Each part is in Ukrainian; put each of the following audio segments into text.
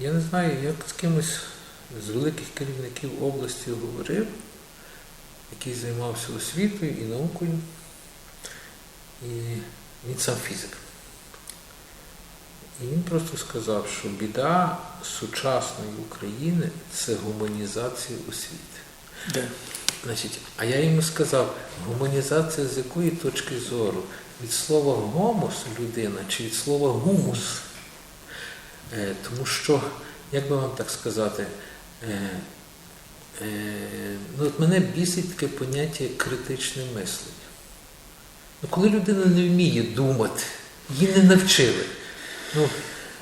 Я не знаю, як з кимось з великих керівників області говорив, який займався освітою і наукою, і він сам фізик. І він просто сказав, що біда сучасної України це гуманізація освіти. Да. Значить, а я йому сказав, гуманізація з якої точки зору? Від слова гомос людина чи від слова гумус? Е, тому що, як би вам так сказати, е, е, ну, от мене бісить таке поняття критичне мислення. Ну, коли людина не вміє думати, її не навчили. Ну,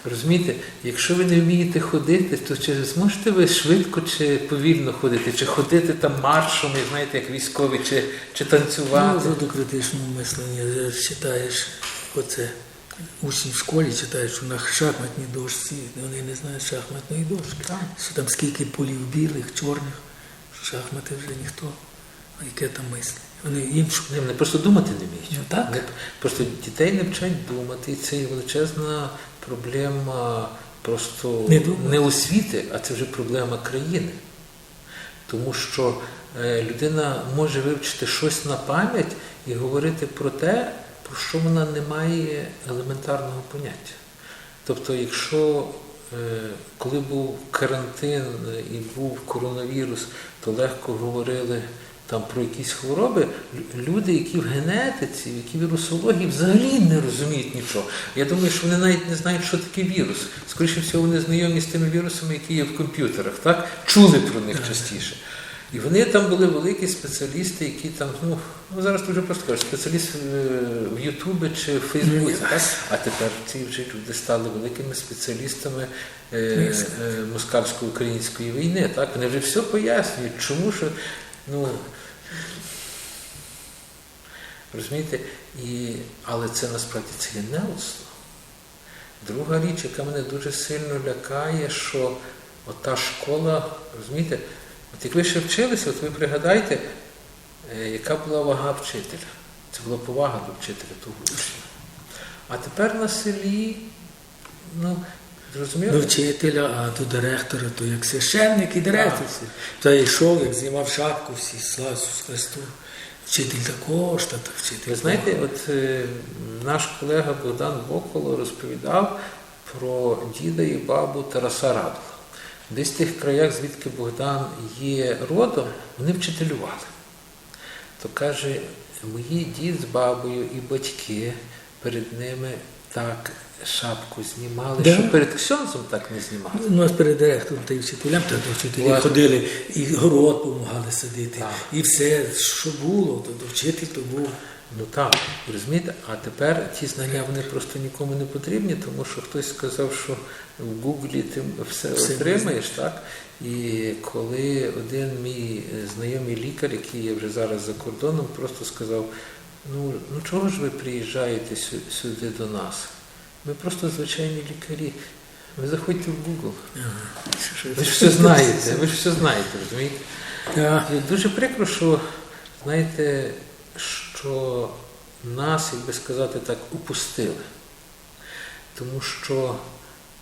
розумієте, якщо ви не вмієте ходити, то чи зможете ви швидко чи повільно ходити, чи ходити там маршом, як знаєте, як військові, чи, чи танцювати? Ну, до критичного мислення читаєш оце. Учні в школі читають, що на шахматній дошці вони не знають шахматної дошки. Так. Що там скільки полів білих, чорних, що шахмати вже ніхто. А яке там мислення? Вони їм що? Вони просто думати не вміють. Ну, так. Вони просто дітей не вчать думати. І це є величезна проблема просто Не не освіти, а це вже проблема країни. Тому що е, людина може вивчити щось на пам'ять і говорити про те, що вона не має елементарного поняття. Тобто, якщо е, коли був карантин і був коронавірус, то легко говорили там про якісь хвороби, люди, які в генетиці, які в вірусології взагалі не розуміють нічого. Я думаю, що вони навіть не знають, що таке вірус. Скоріше всього, вони знайомі з тими вірусами, які є в комп'ютерах, так? Чули про них частіше. І вони там були великі спеціалісти, які там, ну, ну зараз вже просто кажеш, спеціаліст е, в Ютубі чи в Фейсбуці, так? А тепер ці вже люди стали великими спеціалістами е, е, москальсько-української війни. Так? Вони вже все пояснюють, чому що. Ну, розумієте? І, але це насправді це є неосно. Друга річ, яка мене дуже сильно лякає, що ота школа, розумієте, от як ви ще вчилися, от ви пригадайте, е, яка була вага вчителя. Це була повага до вчителя того учня. А тепер на селі, ну, зрозуміло? До вчителя, а до директора, то як священник і директор. Та йшов, як знімав шапку, всі слава Ісусу Христу. Вчитель також, та вчитель. Ви знаєте, от е, наш колега Богдан Боколо розповідав про діда і бабу Тараса Радула. Десь в тих краях, звідки Богдан є родом, вони вчителювали. То каже, мої дід з бабою і батьки перед ними так шапку знімали, Да. що перед ксьонзом так не знімали. У нас перед директором та й вчителям, та до вчителів ходили, і город допомагали садити, Так. і все, що було, то до вчитель то був. Ну так, розумієте, а тепер ті знання вони просто нікому не потрібні, тому що хтось сказав, що в Гуглі ти все, Все отримаєш, так? І коли один мій знайомий лікар, який є вже зараз за кордоном, просто сказав: ну, ну чого ж ви приїжджаєте сю- сюди до нас? Ми просто звичайні лікарі. Ви заходьте в Google. Ви ж все знаєте, ви ж все знаєте, розумієте? Так. І дуже прикро, що знаєте, що нас, як би сказати так, упустили. Тому що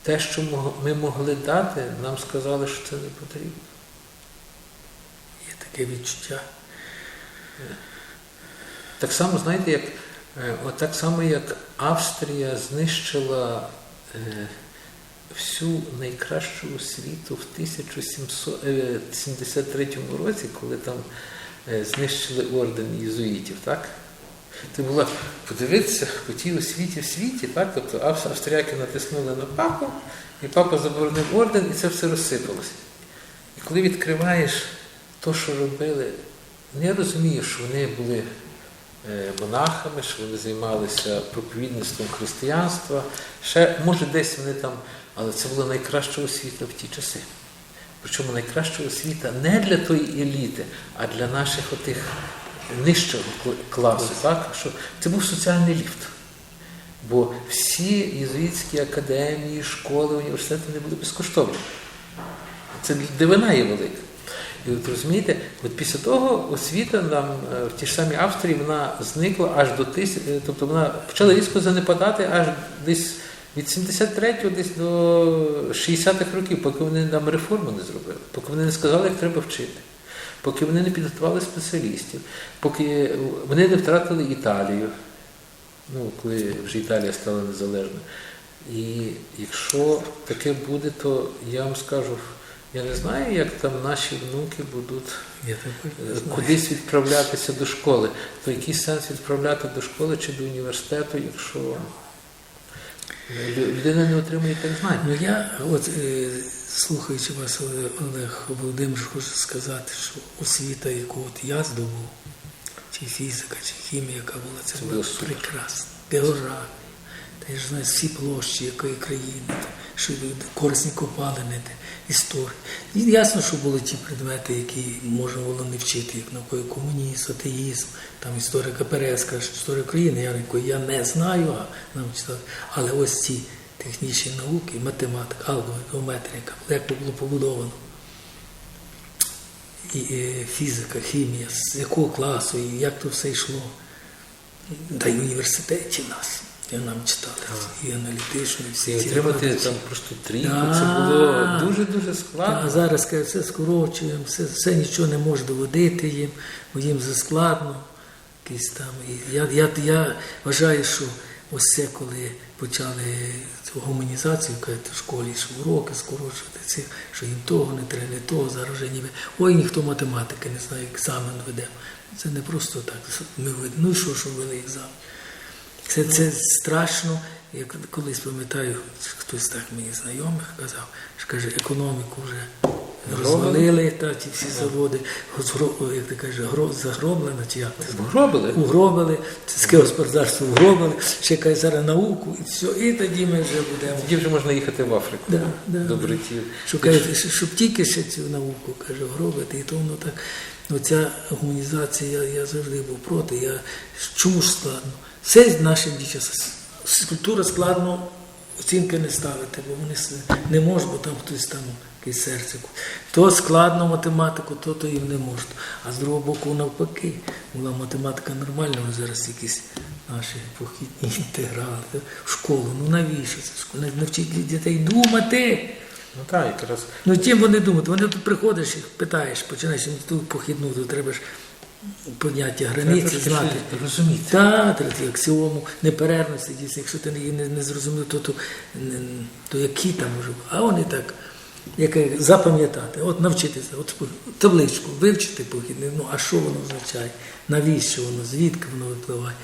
те, що ми могли дати, нам сказали, що це не потрібно. Є таке відчуття. Так само, знаєте, як, е, от так само, як Австрія знищила е, всю найкращу освіту в 1773 році, коли там е, знищили орден єзуїтів, так? Це було подивитися по тій освіті в світі, так? Тобто австріяки натиснули на папу, і папа заборонив орден, і це все розсипалося. І коли відкриваєш то, що робили, ну, я розумію, що вони були е, монахами, що вони займалися проповідництвом християнства. Ще, може, десь вони там, але це була найкраща освіта в ті часи. Причому найкраща освіта не для тої еліти, а для наших отих нижчого класу. Так? Що це був соціальний ліфт. Бо всі єзуїтські академії, школи, університети не були безкоштовні. Це дивина є велика. І от розумієте, от після того освіта нам е, в тій ж самій Австрії вона зникла аж до тисяч, тобто вона почала різко занепадати аж десь Від 73-го десь до 60-х років, поки вони нам реформу не зробили, поки вони не сказали, як треба вчити, поки вони не підготували спеціалістів, поки вони не втратили Італію, ну, коли вже Італія стала незалежною. І якщо таке буде, то я вам скажу, я не знаю, як там наші внуки будуть кудись відправлятися до школи. То який сенс відправляти до школи чи до університету, якщо людина не отримує так знань? Ну я от е, слухаючи вас, Олег- Володимир, Володимирович, хочу сказати, що освіта, яку от я здобув, чи фізика, чи хімія, яка була, це, Це було прекрасно. Географія. Та я ж знаю всі площі якої країни, що корисні копалини, та, історія. І ясно, що були ті предмети, які можна було не вчити, як науковий комунізм, атеїзм, там історія КПРС, історія України, я, я не знаю, а нам читали. Але ось ці технічні науки, математика, алгебра, геометрія, як було побудовано і, е, фізика, хімія, з якого класу, і як то все йшло. Та й в університеті нас. І нам читали і аналітично, і всі І ці отримати там просто трійку, Да. це було дуже-дуже складно. А зараз каже, все скорочуємо, все, все нічого не може доводити їм, бо їм заскладно. Якісь там. І я, я, я вважаю, що ось це, коли почали цю гуманізацію, кажуть, в школі, що уроки скорочувати, ці, що їм того не треба, не того, зараз вже ніби. Ой, ніхто математики не знає, екзамен ведемо. Це не просто так. Ми ну і що, що ввели екзамен? Це, це страшно. Я колись пам'ятаю, хтось так мені знайомих казав, що каже, економіку вже розвалили, та ті всі заводи, як ти кажеш, загроблено, чи як це Гробили. угробили, сільське господарство угробили, ще каже зараз науку, і все, і тоді ми вже будемо. Тоді вже можна їхати в Африку Да, да, до каже, що- щоб тільки ще цю науку каже, гробити, і то воно так. Ну, ця гуманізація, я, я завжди був проти. Я, чому ж складно? Все нашим дітям. Культура складно оцінки не ставити, бо вони не можуть, бо там хтось там якесь серце. То складно математику, то, то їм не можуть. А з другого боку, навпаки, була математика нормальна, зараз якісь наші похідні інтеграли в школу. Ну навіщо це школа? Навчіть дітей думати. Ну так, якраз. Ну чим вони думають? Вони тут приходиш і питаєш, починаєш їм тут похідну, то треба ж поняття границі знати. Розуміти. Так, аксіому неперервності дійсно. Якщо ти її не, не зрозумів, то, то, то які там може бути. А вони так, як запам'ятати, от навчитися, от табличку, вивчити похідний, ну а що воно означає? Навіщо воно, звідки воно випливає?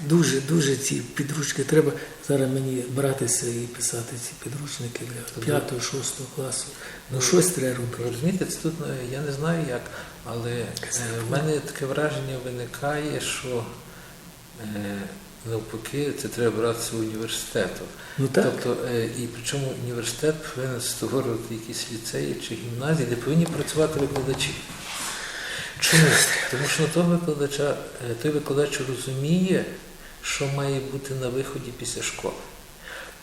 Дуже, дуже ці підручники. Треба зараз мені братися і писати ці підручники для 5-6 класу. Ну щось треба робити. Розумієте, це тут е, я не знаю як, але е, в мене таке враження виникає, що е, навпаки це треба братися університету. Ну так. Тобто, е, і причому університет повинен створювати якісь ліцеї чи гімназії, де повинні працювати викладачі. Чому? Тому що того викладача, е, той викладач розуміє, що має бути на виході після школи.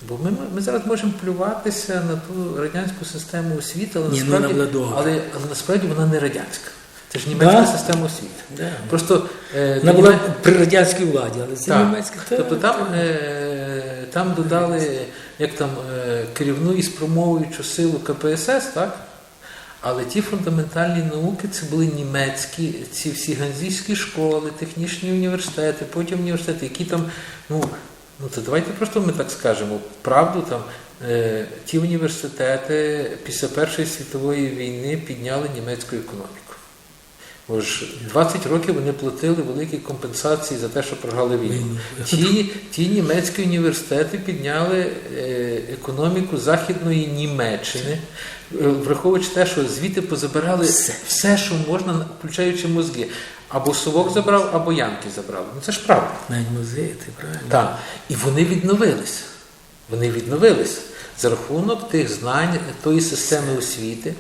Бо ми, ми зараз можемо плюватися на ту радянську систему освіти, але, Ні, ну, насправді, вона але, але насправді вона не радянська. Це ж німецька Да. система освіти. Да. Просто е, Вона була при радянській владі, але це так. німецька. Тобто там, е, там додали як там, е, керівну і спромовуючу силу КПСС, так? Але ті фундаментальні науки це були німецькі, ці всі ганзійські школи, технічні університети, потім університети, які там, ну, ну то давайте просто ми так скажемо, правду там. е, Ті університети після Першої світової війни підняли німецьку економіку. Бо ж 20 років вони платили великі компенсації за те, що програли війну. Ті, ті німецькі університети підняли е, економіку Західної Німеччини, е, враховуючи те, що звідти позабирали Все. що можна, включаючи мозги. Або совок забрав, або янки забрав. Ну це ж правда. Навіть музеї, ти правильно? Так. І вони відновилися. Вони відновилися за рахунок тих знань тої системи освіти,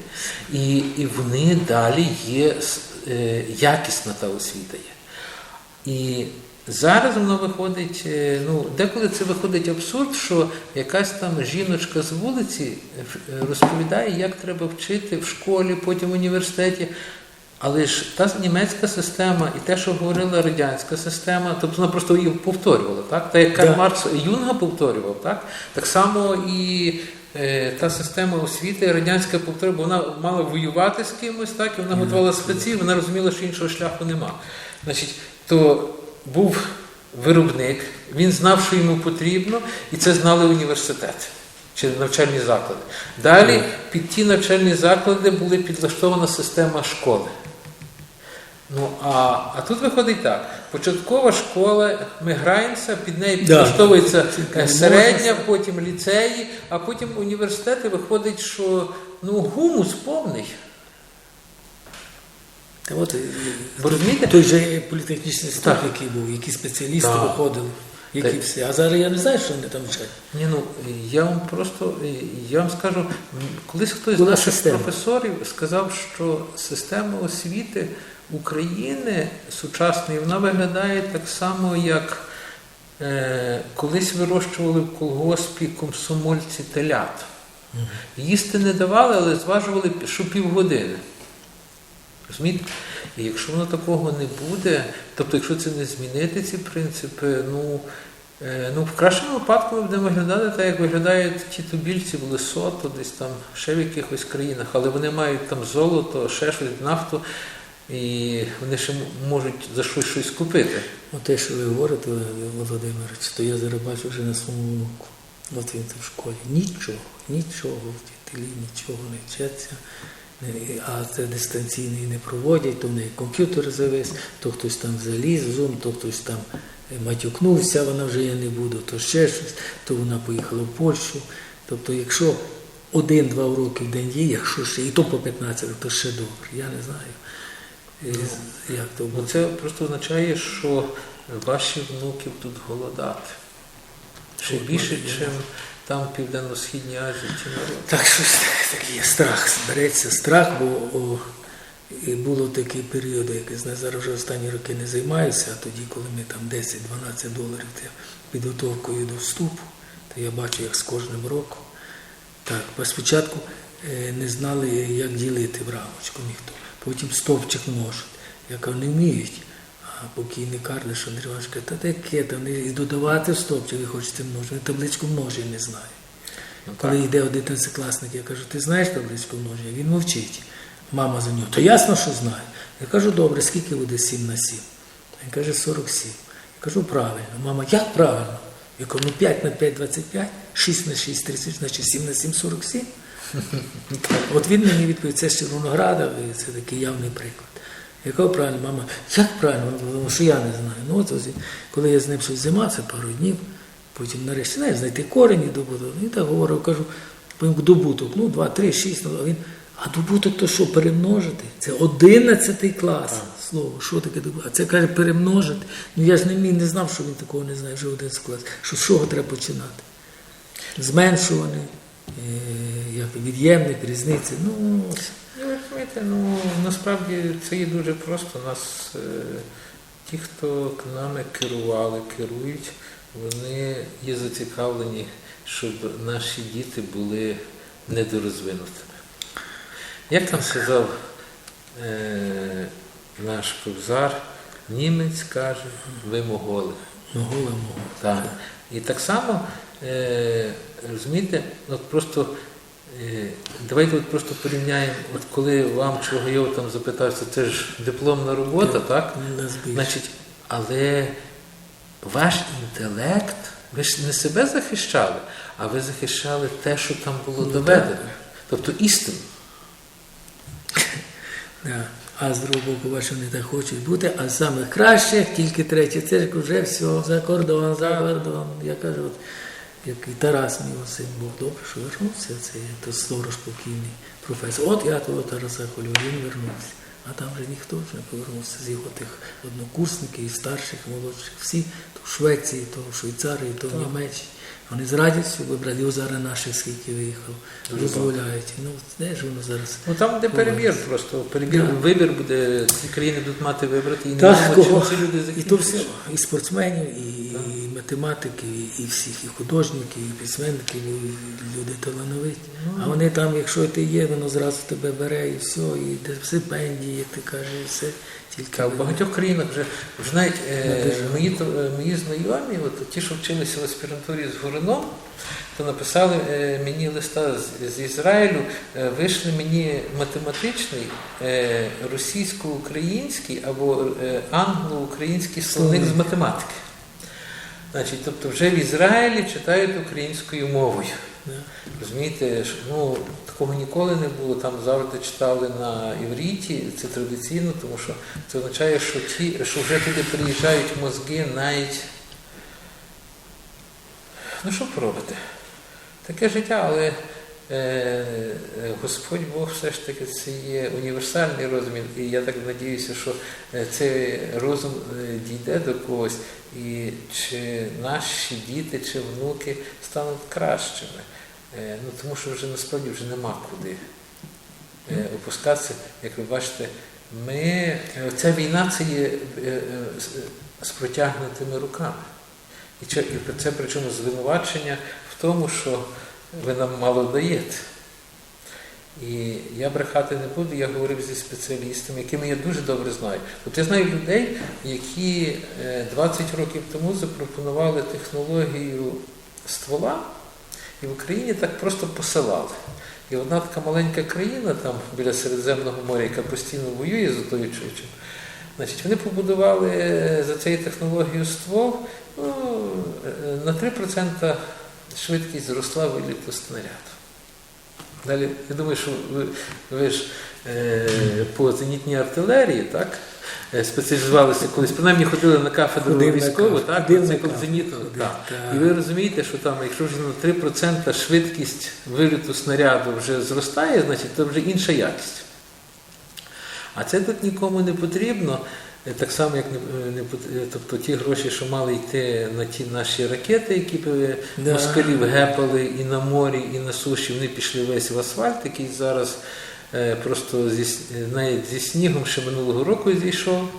і, і вони далі є е, якісна та освіта є. І зараз воно виходить, е, ну, деколи це виходить абсурд, що якась там жіночка з вулиці е, розповідає, як треба вчити в школі, потім в університеті. Але ж та німецька система і те, що говорила радянська система, тобто вона просто її повторювала, так? Та як Карл Да. Маркс Юнга повторював, так? Так само і е, та система освіти радянська повторювала, бо вона мала воювати з кимось, так? І вона готувала спеців, вона розуміла, що іншого шляху нема. Значить, то був виробник, він знав, що йому потрібно, і це знали університети чи навчальні заклади. Далі під ті навчальні заклади була підлаштована система школи. Ну, а, а тут виходить так: початкова школа, ми граємося, під нею підлаштовується Тільки е, середня, потім ліцеї, а потім університети виходить, що ну, гумус повний. Та от, е, Бо той же політехнічний Так. який був, які спеціалісти Так. виходили, які Так. всі. А зараз я не знаю, що вони там вчать. Ні, ну я вам просто я вам скажу, колись хтось з наших система. професорів сказав, що система освіти України сучасної вона виглядає так само, як е, колись вирощували в колгоспі комсомольці телят. Їсти не давали, але зважували що півгодини. Розумієте? І якщо воно такого не буде, тобто, якщо це не змінити ці принципи, ну, е, ну в кращому випадку ми будемо виглядати так, як виглядають ті тубільці в Лесото, десь там ще в якихось країнах, але вони мають там золото, ще щось, нафту, і вони ще можуть за щось щось купити. От те, що ви говорите, Володимирович, то я зараз бачу вже на своєму внуку. От він там в школі. Нічого, нічого, вчителі нічого не вчаться. Не- А це дистанційний не проводять, то в неї комп'ютер завис, то хтось там заліз в Zoom, то хтось там е, матюкнувся, вона вже я не буду, то ще щось, то вона поїхала в Польщу. Тобто, якщо один-два уроки в день є, якщо ще, і то по 15, то ще добре. Я не знаю. е, Як то Бо буде. це просто означає, що ваші внуки будуть голодати. Ще більше, ніж там в Південно-Східній Азії ті народи. Так, щось такий страх, збереться страх, бо о, і було такий період, як я знаю, зараз вже останні роки не займаюся, а тоді, коли ми там 10-12 доларів підготовкою до вступу, то я бачу, як з кожним роком. Так, спочатку е, не знали, як ділити в рамочку ніхто. Потім стовпчик множить. Я кажу, не вміють. Покійний Карлиш Андрій Іванович каже, та таке, там і додавати в стовпчик, ви хочете множити, Він табличку множення не знає. Ну, Коли йде одинадцятикласник, я кажу, ти знаєш табличку множення? Він мовчить. Мама за нього, то ясно, що знає. Я кажу, добре, скільки буде 7 на 7? Він каже, 47. Я кажу, правильно. Мама, як правильно? Я кажу, ну 5 на 5 – 25, 6 на 6 – 30, значить 7 на 7 – 47. От він мені відповів, це ще Червонограда, це такий явний приклад. Я кажу, правильно, мама, як правильно? Тому що я не знаю. Ну, от, ось, коли я з ним щось займався пару днів, потім нарешті знаєш, знайти корені добуток. І так говорив, кажу, добуток, ну, 2, 3, 6, ну, а він, а добуток то що, перемножити? Це 11 клас. Слово, що таке добуток? А це каже, перемножити. Ну я ж не міг, не знав, що він такого не знає, вже 11 клас. Що з чого треба починати? Зменшуваний, е, як від'ємник, різниці. Ну, Ну, ну насправді це є дуже просто. Нас е, ті, хто к нами керували, керують, вони є зацікавлені, щоб наші діти були недорозвинутими. Як там сказав е, наш кобзар, німець каже, ви моголи. ну гола мого. Так. І так само, е, розумієте, от просто давайте от просто порівняємо, от коли вам Чолгайов там запитався, це ж дипломна робота, так? Значить, але ваш інтелект, ви ж не себе захищали, а ви захищали те, що там було Ну, доведено. так. Тобто істину. А з другого боку, бачу, вони так хочуть бути, а з самих кращих, тільки третя церква, вже все, за кордон, за кордон. Я кажу, от, як і Тарас мій син був добре, що вернувся, це то сторож покійний професор. От я того Тараса Холю, він вернувся. А там вже ніхто вже не повернувся з його тих однокурсників, і старших, і молодших, всі, то в Швеції, то в Швейцарії, то в Німеччині. Вони з радістю вибрали, його зараз наших скільки виїхало, дозволяють. Ну, де ж воно зараз? Ну там де перебір просто. Перебір, Да. вибір буде, ці країни будуть мати вибрати, і не Так, знаємо, чим ці люди І то все, і спортсменів, і, і математиків, і, всіх, і художників, і письменників, і люди талановиті. А вони там, якщо ти є, воно зразу тебе бере і все, і стипендії, як ти кажеш, і все. Тільки в багатьох країнах вже, вже навіть е, мої, е, мої знайомі, от, ті, що вчилися в аспірантурі з Гурином, то написали е, мені листа з, з Ізраїлю, е, вийшли мені математичний, е, російсько-український або е, англо-український словник з математики. Значить, тобто вже в Ізраїлі читають українською мовою. Розумієте, ну, такого ніколи не було, там завжди читали на івріті, це традиційно, тому що це означає, що ті, що вже туди приїжджають мозги навіть. Ну що поробити? Таке життя, але Господь Бог все ж таки це є універсальний розум, і я так надіюся, що е, цей розум е, дійде до когось, і чи наші діти чи внуки стануть кращими. Е, Ну, тому що вже насправді вже нема куди е, опускатися. Як ви бачите, ми, е, ця війна це є е, е, з- протягнутими руками. І це причому звинувачення в тому, що ви нам мало даєте. І я брехати не буду, я говорив зі спеціалістами, якими я дуже добре знаю. От я знаю людей, які е, 20 років тому запропонували технологію ствола, і в Україні так просто посилали. І одна така маленька країна там біля Середземного моря, яка постійно воює з отою чучем, значить, вони побудували е, за цією технологією ствол, ну, е, на 3% швидкість зросла виліту снаряду. Далі, я думаю, що ви, ви ж е, по зенітній артилерії, так? е, Спеціалізувалися колись, принаймні ходили на кафедру Ходив на військову, так, ходив це коли кафедру, ходив, так. так. І ви розумієте, що там, якщо вже на 3% швидкість виліту снаряду вже зростає, значить то вже інша якість. А це тут нікому не потрібно. Е, Так само, як не, не е, тобто ті гроші, що мали йти на ті наші ракети, які е, Да. москалів гепали і на морі, і на суші, вони пішли весь в асфальт, який зараз е, просто зі, е, навіть зі снігом ще минулого року зійшов.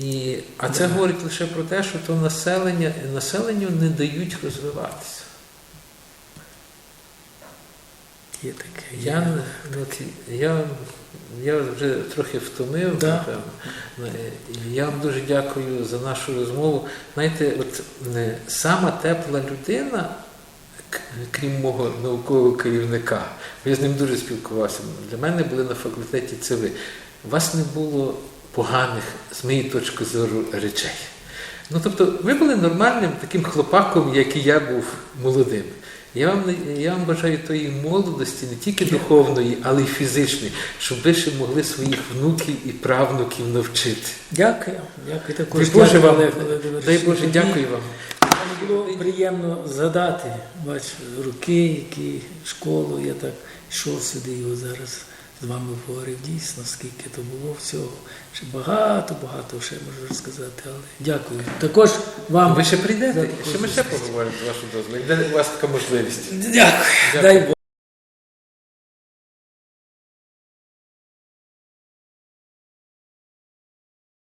І, а це говорить лише про те, що то населення, населенню не дають розвиватися. Є таке. Я, ну, я, я вже трохи втомив, Да. напевно. Е, Я вам дуже дякую за нашу розмову. Знаєте, от е, сама тепла людина, крім мого наукового керівника, я з ним дуже спілкувався. Для мене були на факультеті це ви. У вас не було поганих, з моєї точки зору, речей. Ну, тобто, ви були нормальним таким хлопаком, як і я був молодим. Я вам, я вам бажаю тої молодості, не тільки духовної, але й фізичної, щоб ви ще могли своїх внуків і правнуків навчити. Дякую. Дякую також. Дай Боже вам, дай Боже, дякую вам. Мені було приємно згадати, бач, роки, які школу, я так йшов сюди його зараз з вами говорив дійсно, скільки то було всього. Ще багато, багато ще можу розказати, але дякую. Також вам. Ви ще прийдете, ще ми ще поговоримо з вашого дозволу. Де у вас така можливість? Дякую. Дай Бог.